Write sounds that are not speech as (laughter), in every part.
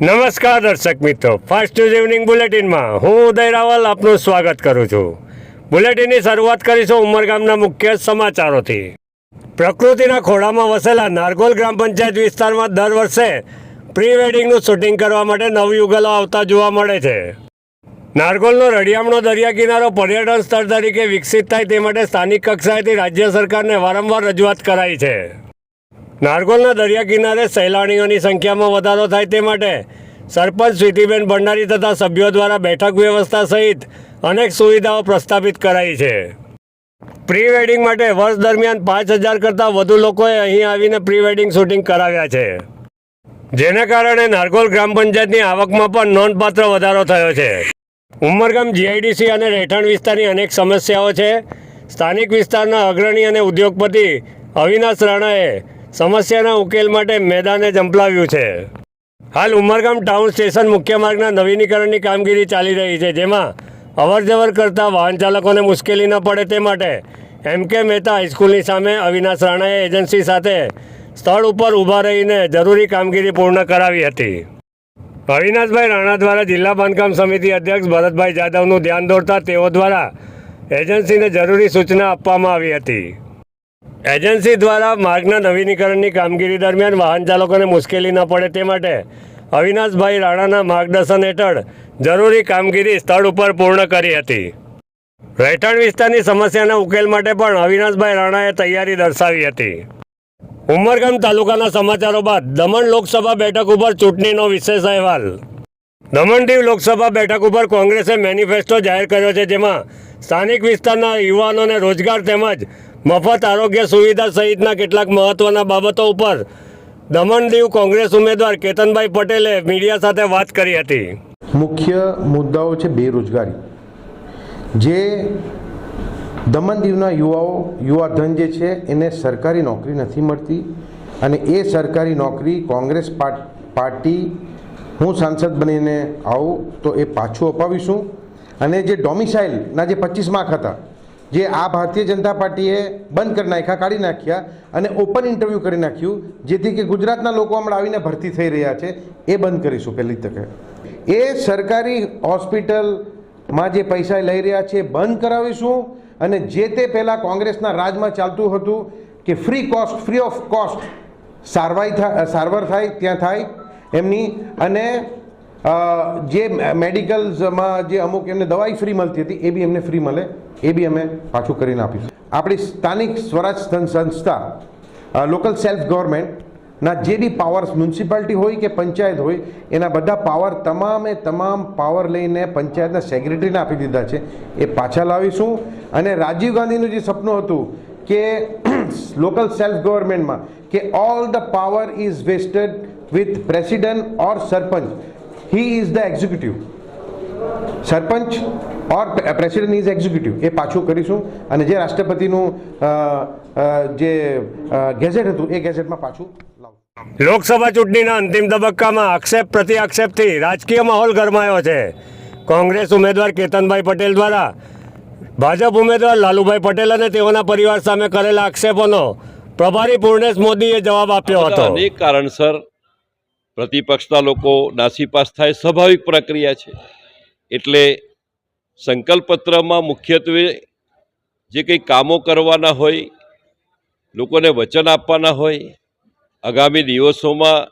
નમસ્કાર દર્શક મિત્રો. ફાસ્ટ ન્યૂઝ ઇવનિંગ બુલેટિનમાં હું ઉદય રાવલ આપનું સ્વાગત કરું છું. બુલેટિનની શરૂઆત કરીશું ઉમરગામના મુખ્ય સમાચારોથી. પ્રકૃતિના ખોળામાં વસેલા નારગોલ ગ્રામ પંચાયત વિસ્તારમાં દર વર્ષે પ્રી વેડિંગનું શૂટિંગ કરવા માટે નવયુગલો આવતા જોવા મળે છે. નારગોલનો રળિયામણો દરિયા કિનારો પર્યટન સ્થળ તરીકે વિકસિત થાય તે માટે સ્થાનિક કક્ષાએથી રાજ્ય સરકારને વારંવાર રજૂઆત કરાઈ છે. નારગોલના દરિયા કિનારે સહેલાણીઓની સંખ્યામાં વધારો થાય તે માટે સરપંચ સ્વીતિબેન ભંડારી તથા સભ્યો દ્વારા બેઠક વ્યવસ્થા સહિત અનેક સુવિધાઓ પ્રસ્થાપિત કરાઈ છે. પ્રી વેડિંગ માટે વર્ષ દરમિયાન પાંચ હજાર કરતાં વધુ લોકોએ અહીં આવીને પ્રી વેડિંગ શૂટિંગ કરાવ્યા છે. જેના કારણે નારગોલ ગ્રામ પંચાયતની આવકમાં પણ નોંધપાત્ર વધારો થયો છે. ઉમરગામ જીઆઈડીસી અને રહેઠાણ વિસ્તારની અનેક સમસ્યાઓ છે. સ્થાનિક વિસ્તારના અગ્રણી અને ઉદ્યોગપતિ અવિનાશ રાણાએ સમસ્યાના ઉકેલ માટે મેદાને જંપલાવ્યું છે. હાલ ઉમરગામ ટાઉન સ્ટેશન મુખ્ય માર્ગના નવીનીકરણની કામગીરી ચાલી રહી છે, જેમાં અવરજવર કરતા વાહન ચાલકોને મુશ્કેલી ન પડે તે માટે એમ કે મહેતા હાઈસ્કૂલની સામે અવિનાશ રાણાએ એજન્સી સાથે સ્થળ ઉપર ઊભા રહીને જરૂરી કામગીરી પૂર્ણ કરાવી હતી. અવિનાશભાઈ રાણા દ્વારા જિલ્લા બાંધકામ સમિતિ અધ્યક્ષ ભરતભાઈ જાદવનું ધ્યાન દોરતા તેઓ દ્વારા એજન્સીને જરૂરી સૂચના આપવામાં આવી હતી. એજન્સી દ્વારા માર્ગના નવીનીકરણની કામગીરી દરમિયાન વાહન ચાલકોને મુશ્કેલી ન પડે તે માટે અવિનાશભાઈ રાણાના માર્ગદર્શન હેઠળ જરૂરી કામગીરી સ્થળ ઉપર પૂર્ણ કરી હતી. રહેઠાણ વિસ્તારની સમસ્યાના ઉકેલ માટે પણ અવિનાશભાઈ રાણાએ તૈયારી દર્શાવી હતી. ઉમરગામ તાલુકાના સમાચારો બાદ દમણ લોકસભા બેઠક ઉપર ચૂંટણીનો વિશેષ અહેવાલ. દમણ દીવ લોકસભા બેઠક ઉપર કોંગ્રેસે મેનિફેસ્ટો જાહેર કર્યો છે, જેમાં સ્થાનિક વિસ્તારના યુવાનોને રોજગાર તેમજ મફત આરોગ્ય સુવિધા સહિતના કેટલાક મહત્વના બાબતો ઉપર દમણ દીવ કોંગ્રેસ ઉમેદવાર કેતનભાઈ પટેલે મીડિયા સાથે વાત કરી હતી. મુખ્ય મુદ્દાઓ છે બેરોજગારી. જે દમણ દીવના યુવાઓ યુવાધન જે છે, એને સરકારી નોકરી નથી મળતી અને એ સરકારી નોકરી કોંગ્રેસ પાર્ટ- હું સાંસદ બનીને આવું તો એ પાછું અપાવીશું. અને જે ડોમિસાઇલના જે પચીસ માર્ક હતા જે આ ભારતીય જનતા પાર્ટીએ બંધ કરી નાખ્યા, કાઢી નાખ્યા અને ઓપન ઇન્ટરવ્યૂ કરી નાખ્યું, જેથી કે ગુજરાતના લોકો હમણાં આવીને ભરતી થઈ રહ્યા છે, એ બંધ કરીશું પહેલી તકે. એ સરકારી હોસ્પિટલમાં જે પૈસા લઈ રહ્યા છે બંધ કરાવીશું અને જે તે પહેલાં કોંગ્રેસના રાજમાં ચાલતું હતું કે free cost free of cost સારવાર થાય સારવાર થાય, ત્યાં થાય, એમની અને જે મેડિકલ્સમાં જે અમુક એમને દવાઈ ફ્રી મળતી હતી, એ બી એમને ફ્રી મળે. એ બી અમે પાછું કરીને આપીશું. આપણી સ્થાનિક સ્વરાજ સંસ્થા લોકલ સેલ્ફ ગવર્મેન્ટના જે બી પાવર્સ મ્યુનિસિપાલિટી હોય કે પંચાયત હોય, એના બધા પાવર તમામે તમામ પાવર લઈને પંચાયતના સેક્રેટરીને આપી દીધા છે. એ પાછા લાવીશું. અને રાજીવ ગાંધીનું જે સપનું હતું કે (clears throat) લોકલ સેલ્ફ ગવર્મેન્ટમાં કે all the power is vested with president or sarpanch. He is the executive sarpanch or president is executive એ પાછું કરીશું. અને જે રાષ્ટ્રપતિનું જે ગેઝેટ હતું એ ગેઝેટમાં પાછું લોકસભા ચૂંટણીના અંતિમ તબક્કામાં આક્ષેપ પ્રતિ આક્ષેપથી રાજકીય માહોલ ગરમાયો છે. કોંગ્રેસ ઉમેદવાર કેતનભાઈ પટેલ દ્વારા ભાજપ ઉમેદવાર લાલુભાઈ પટેલ અને તેઓના પરિવાર સામે કરેલા આક્ષેપોનો પ્રભારી પૂર્ણેશ મોદીએ જવાબ આપ્યો હતો. અનેક કારણસર પ્રતિપક્ષના લોકો નાસીપાસ થાય, સ્વાભાવિક પ્રક્રિયા છે. એટલે સંકલ્પપત્રમાં મુખ્યત્વે જે કંઈ કામો કરવાના હોય, લોકોને વચન આપવાના હોય, આગામી દિવસોમાં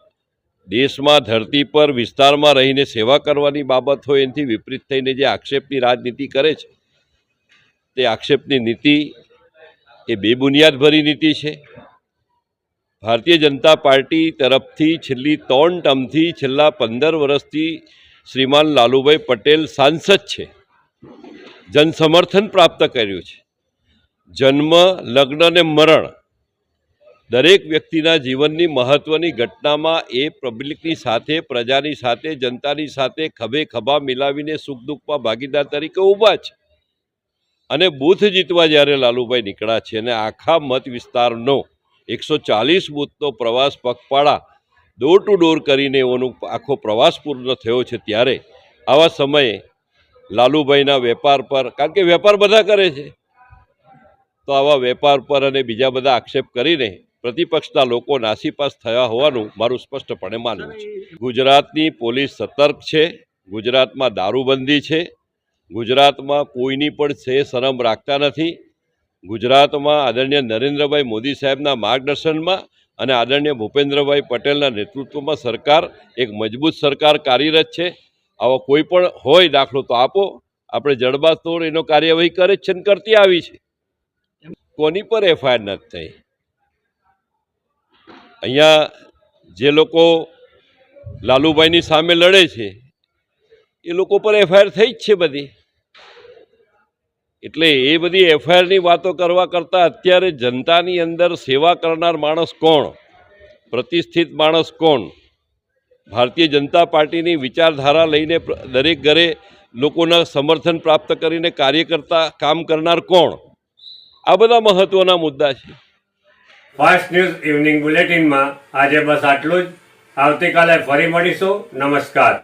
દેશમાં ધરતી પર વિસ્તારમાં રહીને સેવા કરવાની બાબત હોય, એનાથી વિપરીત થઈને જે આક્ષેપની રાજનીતિ કરે છે, તે આક્ષેપની નીતિ એ બેબુનિયાદભરી નીતિ છે. ભારતીય જનતા પાર્ટી તરફથી છેલ્લી ત્રણ ટર્મથી છેલ્લા પંદર વર્ષથી શ્રીમાન લાલુભાઈ પટેલ સાંસદ છે. જનસમર્થન પ્રાપ્ત કર્યું છે. જન્મ, લગ્ન અને મરણ દરેક વ્યક્તિના જીવનની મહત્ત્વની ઘટનામાં એ પબ્લિકની સાથે, પ્રજાની સાથે, જનતાની સાથે ખભે ખભા મિલાવીને સુખ દુઃખમાં ભાગીદાર તરીકે ઊભા છે. અને બૂથ જીતવા જ્યારે લાલુભાઈ નીકળ્યા છે અને આખા મત વિસ્તારનો એકસો ચાલીસ બૂથનો પ્રવાસ પગપાળા ડોર ટુ ડોર કરીને એઓનો આખો પ્રવાસ પૂર્ણ થયો છે ત્યારે આવા સમયે લાલુભાઈના વેપાર પર, કારણ કે વેપાર બધા કરે છે, તો આવા વેપાર પર અને બીજા બધા આક્ષેપ કરીને પ્રતિપક્ષના લોકો નાસીપાસ થયા હોવાનું મારું સ્પષ્ટપણે માનવું છે. ગુજરાતની પોલીસ સતર્ક છે, ગુજરાતમાં દારૂબંધી છે, ગુજરાતમાં કોઈની પણ છે શરમ રાખતા નથી ગુજરાતમાં આદરણીય નરેન્દ્રભાઈ મોદી સાહેબના માર્ગદર્શનમાં અને આદરણીય ભૂપેન્દ્રભાઈ પટેલના નેતૃત્વમાં સરકાર એક મજબૂત સરકાર કાર્યરત છે. આવો કોઈ પણ હોય દાખલો તો આપો. આપણે જડબાતોડ એનો કાર્યવાહી કરે છે ને કરતી આવી છે. કોની પર એફઆઈઆર નથી થઈ? અહીંયા જે લોકો લાલુભાઈની સામે લડે છે, એ લોકો પર એફઆઈઆર થઈ જ છે બધી. એટલે એ બધી એફઆઈઆરની વાતો કરવા કરતાં અત્યારે જનતાની અંદર સેવા કરનાર માણસ કોણ? પ્રતિષ્ઠિત માણસ કોણ? ભારતીય જનતા પાર્ટીની વિચારધારા લઈને દરેક ઘરે લોકોના સમર્થન પ્રાપ્ત કરીને કાર્ય કરતા કામ કરનાર કોણ? આ બધા મહત્ત્વના મુદ્દા છે. ફાસ્ટ ન્યૂઝ ઇવનિંગ બુલેટિનમાં આજે બસ આટલું જ. આવતીકાલે ફરી મળીશું. નમસ્કાર.